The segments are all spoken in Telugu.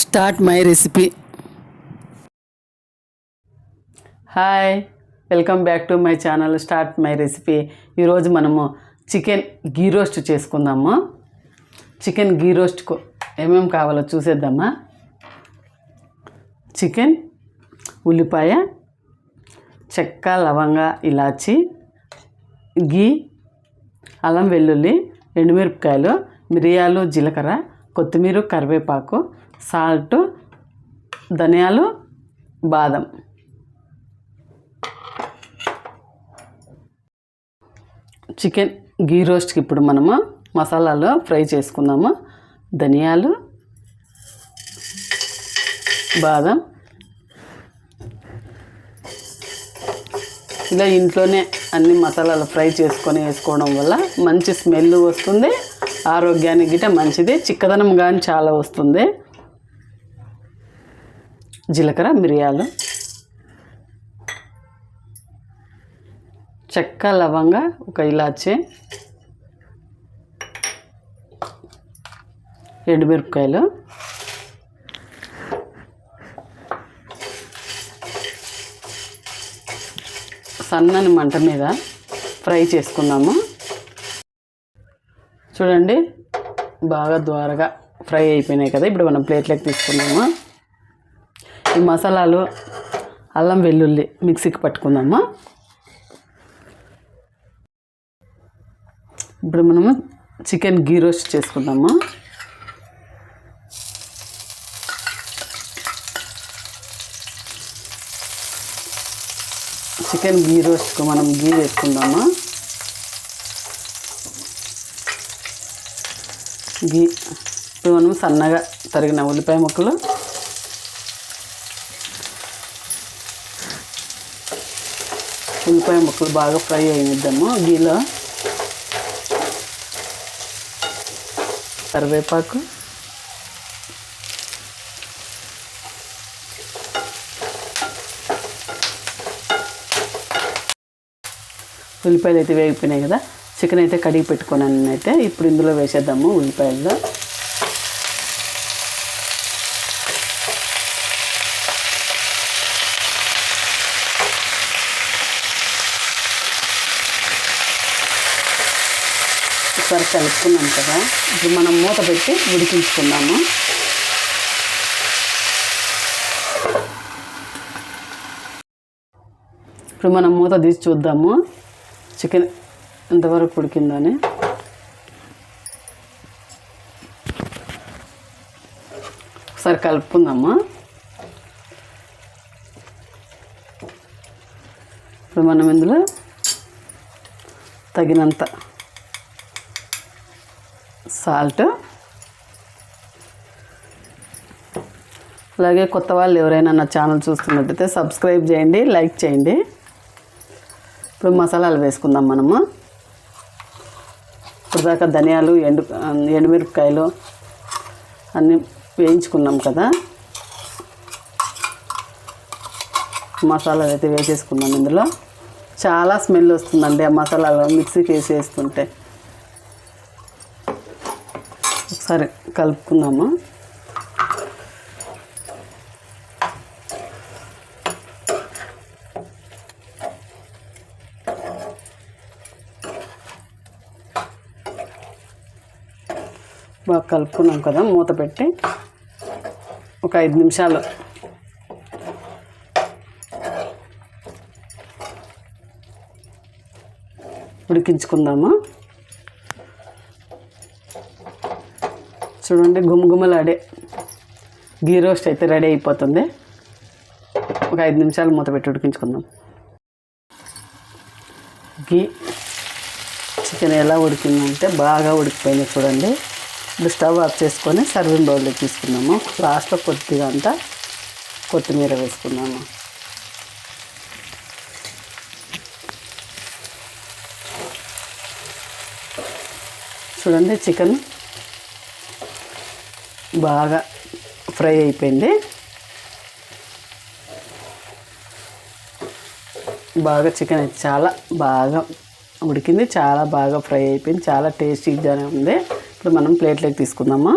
Start my recipe. Hi welcome back to my channel start my recipe. ఈరోజు మనము చికెన్ గీ రోస్ట్ చేసుకుందాము. చికెన్ గీ రోస్ట్కు ఏమేమి కావాలో చూసేద్దామా? చికెన్ ఉల్లిపాయ చెక్క లవంగ ఇలాచి గీ అల్లం వెల్లుల్లి ఎండుమిరపకాయలు మిరియాలు జీలకర్ర కొత్తిమీర కరివేపాకు సాల్ట్ ధనియాలు బాదం. చికెన్ గీ రోస్ట్కి ఇప్పుడు మనము మసాలాలు ఫ్రై చేసుకుందాము. ధనియాలు బాదం. ఇలా ఇంట్లోనే అన్ని మసాలాలు ఫ్రై చేసుకొని వేసుకోవడం వల్ల మంచి స్మెల్ వస్తుంది. ఆరోగ్యానికి గిట్ట మంచిది. చిక్కదనం కానీ చాలా వస్తుంది. జీలకర్ర మిరియాలు. చెక్క లవంగ ఒక ఇలాచి. ఎండుమిరపకాయలు సన్నని మంట మీద ఫ్రై చేసుకున్నాము చూడండి. బాగా ద్వారగా ఫ్రై అయిపోయినాయి కదా ఇప్పుడు మనం ప్లేట్లోకి తీసుకున్నాము ఈ మసాలాలు అల్లం వెల్లుల్లి మిక్సీకి పట్టుకుందాము? ఇప్పుడు మనము చికెన్ గీ రోస్ట్ చేసుకుందాము? చికెన్ గీ రోస్ట్కు మనం గీ వేసుకుందాము? గీ ఇప్పుడు మనం సన్నగా తరిగిన ఉల్లిపాయ ముక్కలు. ఉల్లిపాయ ముక్కలు బాగా ఫ్రై అయినిద్దాము. గీలో కరివేపాకు. ఉల్లిపాయలు అయితే వేగిపోయినాయి కదా. చికెన్ అయితే కడిగి పెట్టుకున్నాను అయితే ఇప్పుడు ఇందులో వేసేద్దాము ఉల్లిపాయల్లో. ఒకసారి కలుపుకున్నాం కదా. ఇప్పుడు మనం మూత పెట్టి ఉడికించుకున్నాము ఇప్పుడు మనం మూత తీసి చూద్దాము. చికెన్ ఎంతవరకు ఉడికిందని? ఒకసారి కలుపుకుందాము? ఇప్పుడు మనం ఇందులో తగినంత సాల్ట్ అలాగే కొత్త వాళ్ళు ఎవరైనా నా ఛానల్ చూస్తున్నట్టయితే సబ్స్క్రైబ్ చేయండి లైక్ చేయండి. ఇప్పుడు మసాలాలు వేసుకుందాం మనము. దాకా ధనియాలు ఎండు ఎండుమిరపకాయలు అన్నీ వేయించుకున్నాం కదా. మసాలాలు అయితే వేసేసుకున్నాం ఇందులో. చాలా స్మెల్ వస్తుందండి ఆ మసాలాలు మిక్సీకి వేసేసుకుంటే ఒకసారి కలుపుకుందాము? బాగా కలుపుకున్నాం కదా మూత పెట్టి ఒక ఐదు నిమిషాలు. ఉడికించుకుందాము? చూడండి గుమగుమలాడే గీ రోస్ట్ అయితే రెడీ అయిపోతుంది. ఒక ఐదు నిమిషాలు మూత పెట్టి ఉడికించుకుందాం. గీ చికెన్ ఎలా ఉడికిందంటే బాగా ఉడికిపోయింది చూడండి. ఇప్పుడు స్టవ్ ఆఫ్ చేసుకొని సర్వింగ్ బౌల్లో తీసుకున్నాము. లాస్ట్లో కొద్దిగా అంతా కొత్తిమీర వేసుకున్నాము. చూడండి చికెన్ బాగా ఫ్రై అయిపోయింది. బాగా చికెన్ అయితే చాలా బాగా ఉడికింది చాలా బాగా ఫ్రై అయిపోయింది చాలా టేస్టీగానే ఉంది. ఇప్పుడు మనం ప్లేట్లోకి తీసుకుందామా?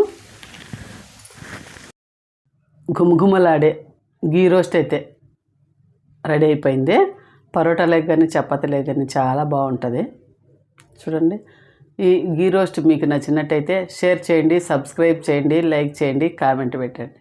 గుమగుమలాడే గీ రోస్ట్ అయితే రెడీ అయిపోయింది. పరోటాలకు కానీ చపాతీలకు కానీ చాలా బాగుంటుంది. చూడండి. ఈ గీ రోస్ట్ మీకు నచ్చినట్టయితే షేర్ చేయండి సబ్స్క్రైబ్ చేయండి లైక్ చేయండి కామెంట్ పెట్టండి.